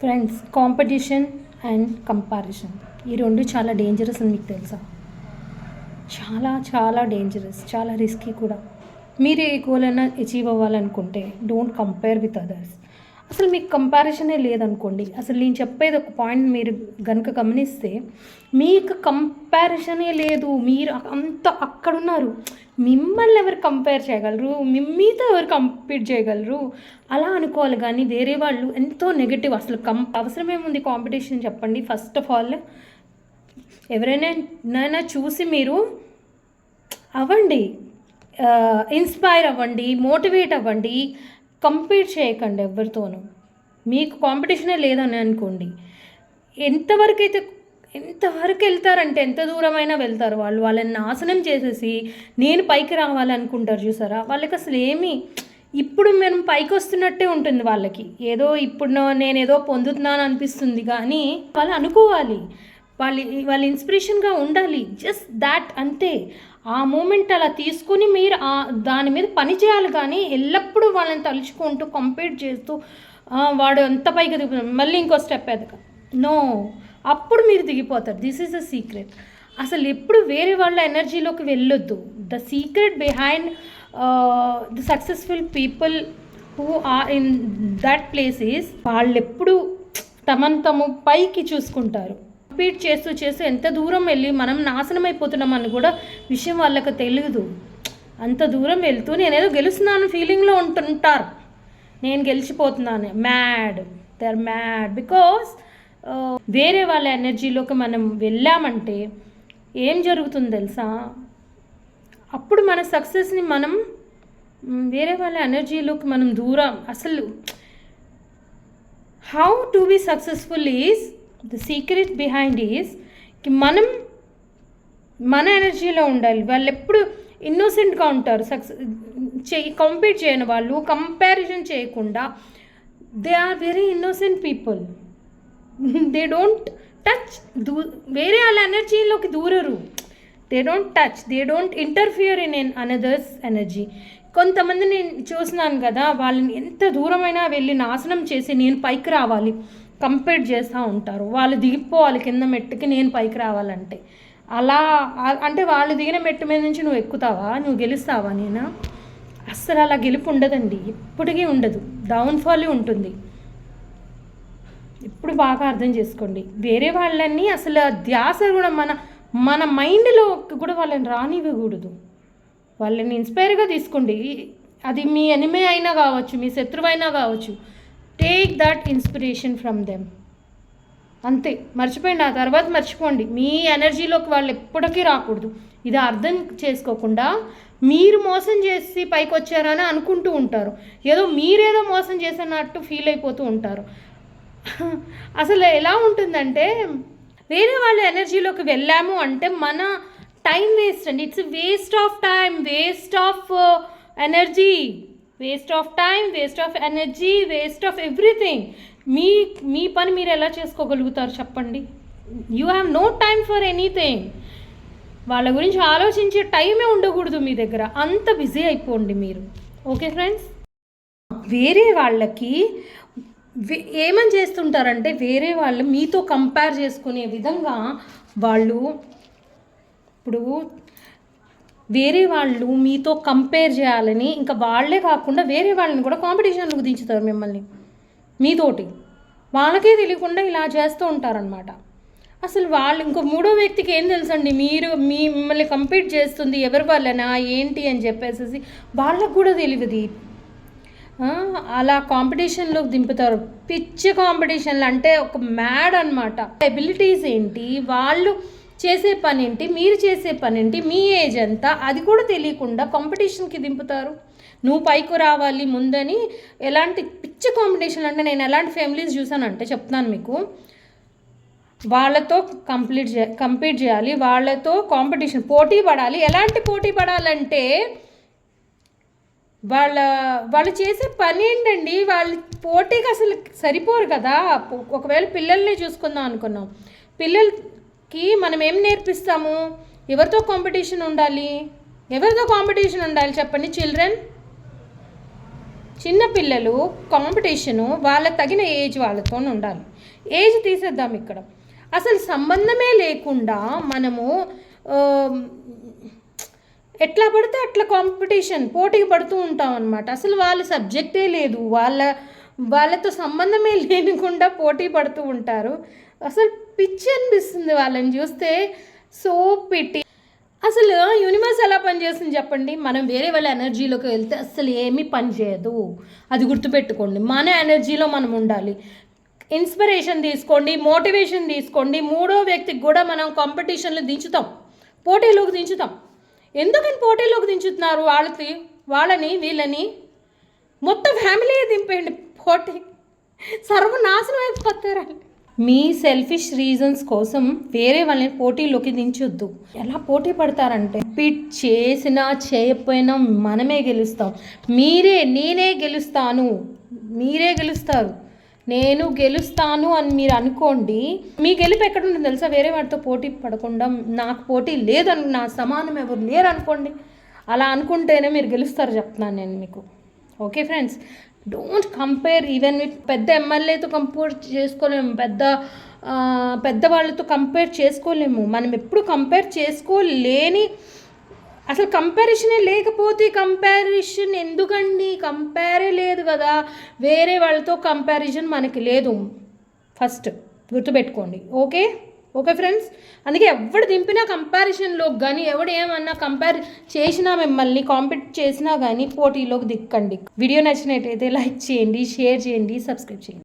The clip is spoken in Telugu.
ఫ్రెండ్స్ కాంపిటీషన్ అండ్ కంపారిజన్ ఈ రెండు చాలా డేంజరస్ అని మీకు తెలుసా? చాలా చాలా డేంజరస్ చాలా రిస్కీ కూడా. మీరు ఏ గోల్ అయినా అచీవ్ అవ్వాలనుకుంటే డోంట్ కంపేర్ విత్ అదర్స్ అసలు మీకు కంపారిజనే లేదనుకోండి. అసలు నేను చెప్పేది ఒక పాయింట్ మీరు కనుక గమనిస్తే మీకు కంపారిజనే లేదు. మీరు అంత అక్కడున్నారు. మిమ్మల్ని ఎవరు కంపేర్ చేయగలరు? మీతో ఎవరు కంపీట్ చేయగలరు? అలా అనుకోవాలి కానీ వేరే వాళ్ళు ఎంతో నెగిటివ్ అసలు కం అవసరమేముంది కాంపిటీషన్ చెప్పండి. ఫస్ట్ ఆఫ్ ఆల్ ఎవరైనా నైనా చూసి మీరు అవ్వండి. ఇన్స్పైర్ అవ్వండి మోటివేట్ అవ్వండి. కంపీట్ చేయకండి ఎవరితోనూ. మీకు కాంపిటీషనే లేదని అనుకోండి. ఎంతవరకు అయితే ఎంతవరకు వెళ్తారంటే ఎంత దూరమైనా వెళ్తారు వాళ్ళు. వాళ్ళని నాశనం చేసేసి నేను పైకి రావాలనుకుంటారు చూసారా? వాళ్ళకి అసలు ఏమీ ఇప్పుడు మనం పైకి వస్తున్నట్టే ఉంటుంది వాళ్ళకి. ఏదో ఇప్పుడు నేను ఏదో పొందుతున్నాను అనిపిస్తుంది కానీ వాళ్ళు అనుకోవాలి. వాళ్ళు వాళ్ళ ఇన్స్పిరేషన్గా ఉండాలి. జస్ట్ దాట్ అంతే. ఆ మూమెంట్ అలా తీసుకుని మీరు ఆ దాని మీద పని చేయాలి కానీ ఎల్లప్పుడూ వాళ్ళని తలుచుకుంటూ కంపీట్ చేస్తూ వాడు ఎంత పైకి దిగుతున్నాడు మళ్ళీ ఇంకో స్టెప్ ఎదక నో. అప్పుడు మీరు దిగిపోతారు. This is the secret. అసలు ఎప్పుడు వేరే వాళ్ళ ఎనర్జీలోకి వెళ్ళొద్దు. The secret behind the successful people who are in that place is వాళ్ళు ఎప్పుడు తమను తాము పైకి చూసుకుంటారు. రిపీట్ చేస్తూ చేస్తూ ఎంత దూరం వెళ్ళి మనం నాశనం అయిపోతున్నామని కూడా విషయం వాళ్ళకి తెలియదు అంత దూరం వెళ్తూ నేనేదో గెలుస్తున్నాను ఫీలింగ్లో ఉంటుంటారు. నేను గెలిచిపోతున్నాను. Mad. They are mad because వేరే వాళ్ళ ఎనర్జీలోకి మనం వెళ్ళామంటే ఏం జరుగుతుంది తెలుసా? అప్పుడు మన సక్సెస్ని మనం వేరే వాళ్ళ ఎనర్జీలోకి మనం దూరం. అసలు how to be successful is the secret behind is మనం మన ఎనర్జీలో ఉండాలి వాళ్ళు ఎప్పుడు ఇన్నోసెంట్గా ఉంటారు సక్సెస్ చేయి కంపీట్ చేయని వాళ్ళు కంపారిజన్ చేయకుండా they are very innocent people they don't touch దూ వేరే వాళ్ళ ఎనర్జీలోకి దూరరు they don't touch they don't interfere in an another's energy కొంతమంది నేను చూసినాను కదా వాళ్ళని ఎంత దూరమైనా వెళ్ళి నాశనం చేసి నేను పైకి రావాలి కంపేర్ చేస్తూ ఉంటారు. వాళ్ళు దిగిపోవాలి కింద మెట్టుకి నేను పైకి రావాలంటే. అలా అంటే వాళ్ళు దిగిన మెట్టు మీద నుంచి నువ్వు ఎక్కుతావా? నువ్వు గెలుస్తావా నేనా? అస్సలు అలా గెలుపు ఉండదండి. ఎప్పటికీ ఉండదు. డౌన్ఫాల్ ఉంటుంది. ఇప్పుడు బాగా అర్థం చేసుకోండి. వేరే వాళ్ళని అసలు ధ్యాస కూడా మన మన మైండ్లో కూడా వాళ్ళని రానివ్వకూడదు. వాళ్ళని ఇన్స్పైర్గా తీసుకోండి. అది మీ ఎనిమే అయినా కావచ్చు మీ శత్రువైనా కావచ్చు. Take that inspiration from them అంతే మర్చిపోయింది ఆ తర్వాత మర్చిపోండి. మీ ఎనర్జీలోకి వాళ్ళు ఎప్పటికీ రాకూడదు. ఇది అర్థం చేసుకోకుండా మీరు మోసం చేసి పైకి వచ్చారని అనుకుంటూ ఉంటారు. ఏదో మీరేదో మోసం చేసినట్టు ఫీల్ అయిపోతూ ఉంటారు. అసలు ఎలా ఉంటుందంటే వేరే వాళ్ళ ఎనర్జీలోకి వెళ్ళాము అంటే మన టైం వేస్ట్ అండి. It's waste of time waste of energy waste of time waste of energy waste of everything మీ మీ పని మీరు ఎలా చేసుకోగలుగుతారు చెప్పండి? You have no time for anything వాళ్ళ గురించి ఆలోచించే టైమే ఉండకూడదు మీ దగ్గర. అంత బిజీ అయిపోండి మీరు. ఓకే ఫ్రెండ్స్ వేరే వాళ్ళకి ఏమని చేస్తుంటారంటే వేరే వాళ్ళు మీతో కంపేర్ చేసుకునే విధంగా వాళ్ళు ఇప్పుడు వేరే వాళ్ళు మీతో కంపేర్ చేయాలని ఇంకా వాళ్ళే కాకుండా వేరే వాళ్ళని కూడా కాంపిటీషన్లకు దించుతారు మిమ్మల్ని. మీతోటి. వాళ్ళకే తెలియకుండా ఇలా చేస్తూ ఉంటారనమాట అసలు వాళ్ళు ఇంకో మూడో వ్యక్తికి ఏం తెలుసండి? మీరు మీ మిమ్మల్ని కంపీట్ చేస్తుంది ఎవరి వాళ్ళనా? ఏంటి అని చెప్పేసి వాళ్ళకు కూడా తెలియదు. అలా కాంపిటీషన్లోకి దింపుతారు. పిచ్చి కాంపిటీషన్లు అంటే ఒక మ్యాడ్ అనమాట ఎబిలిటీస్ ఏంటి? వాళ్ళు చేసే పనింటి మీరు చేసే పని ఏంటి మీ ఏజ్ ఎంత అది కూడా తెలియకుండా కాంపిటీషన్కి దింపుతారు. నువ్వు పైకి రావాలి ముందని ఎలాంటి పిచ్చి కాంపిటీషన్ అంటే నేను ఎలాంటి ఫ్యామిలీస్ చూసానంటే చెప్తాను మీకు. వాళ్ళతో కంప్లీట్ చే కంప్లీట్ చేయాలి వాళ్ళతో కాంపిటీషన్ పోటీ పడాలి. ఎలాంటి పోటీ పడాలంటే వాళ్ళ వాళ్ళు చేసే పని ఏంటండి? వాళ్ళు పోటీకి అసలు సరిపోరు కదా. ఒకవేళ పిల్లల్ని చూసుకుందాం అనుకున్నాం. పిల్లలు కి మనం ఏం నేర్పిస్తాము? ఎవరితో కాంపిటీషన్ ఉండాలి? ఎవరితో కాంపిటీషన్ ఉండాలి చెప్పండి చిల్డ్రన్ చిన్నపిల్లలు కాంపిటీషను వాళ్ళకి తగిన ఏజ్ వాళ్ళతో ఉండాలి. ఏజ్ తీసేద్దాం ఇక్కడ. అసలు సంబంధమే లేకుండా మనము ఎట్లా పడితే అట్లా కాంపిటీషన్ పోటీకి పడుతూ ఉంటాం అనమాట అసలు వాళ్ళ సబ్జెక్టే లేదు. వాళ్ళ వాళ్ళతో సంబంధమే లేనికుండా పోటీ పడుతూ ఉంటారు. అసలు పిచ్చి అనిపిస్తుంది వాళ్ళని చూస్తే. So pity. అసలు యూనివర్స్ ఎలా పనిచేస్తుంది చెప్పండి? మనం వేరే వాళ్ళ ఎనర్జీలోకి వెళ్తే అసలు ఏమీ పని చేయదు. అది గుర్తుపెట్టుకోండి. మన ఎనర్జీలో మనం ఉండాలి. ఇన్స్పిరేషన్ తీసుకోండి మోటివేషన్ తీసుకోండి. మూడో వ్యక్తికి కూడా మనం కాంపిటీషన్లు దించుతాం. పోటీలోకి దించుతాం. ఎందుకని పోటీలోకి దించుతున్నారు వాళ్ళకి? వాళ్ళని వీళ్ళని? మొత్తం ఫ్యామిలీ దింపేయండి పోటీ. సర్వనాశనం అయిపోతారండి. మీ సెల్ఫిష్ రీజన్స్ కోసం వేరే వాళ్ళని పోటీలోకి దించొద్దు. ఎలా పోటీ పడతారంటే పిట్ చేసినా చేయకపోయినా మనమే గెలుస్తాం. మీరే నేనే గెలుస్తాను. మీరే గెలుస్తారు. నేను గెలుస్తాను అని మీరు అనుకోండి మీ గెలుపు ఎక్కడుంటుంది తెలుసా? వేరే వాడితో పోటీ పడకుండా నాకు పోటీ లేదని నా సమానం ఎవరు లేరు అనుకోండి అలా అనుకుంటేనే మీరు గెలుస్తారు చెప్తున్నాను నేను మీకు. Okay friends don't compare even with పెద్ద ఎమ్మెల్యేతో కంపేర్ చేసుకోలేము. పెద్ద పెద్ద వాళ్ళతో కంపేర్ చేసుకోలేము. మనం ఎప్పుడు కంపేర్ చేసుకోలేని అసలు కంపారిషనే లేకపోతే కంపారిషన్ ఎందుకండి? కంపేరే లేదు కదా. వేరే వాళ్ళతో కంపారిజన్ మనకి లేదు. ఫస్ట్ గుర్తుపెట్టుకోండి. Okay okay friends? అందుకే ఎవడు దింపినా కంపారిజన్లోకి కానీ ఎవడు ఏమన్నా కంపేర్ చేసినా మిమ్మల్ని కాంపిట్ చేసినా కానీ పోటీలోకి దిక్కండి. వీడియో నచ్చినట్టయితే లైక్ చేయండి షేర్ చేయండి సబ్స్క్రైబ్ చేయండి.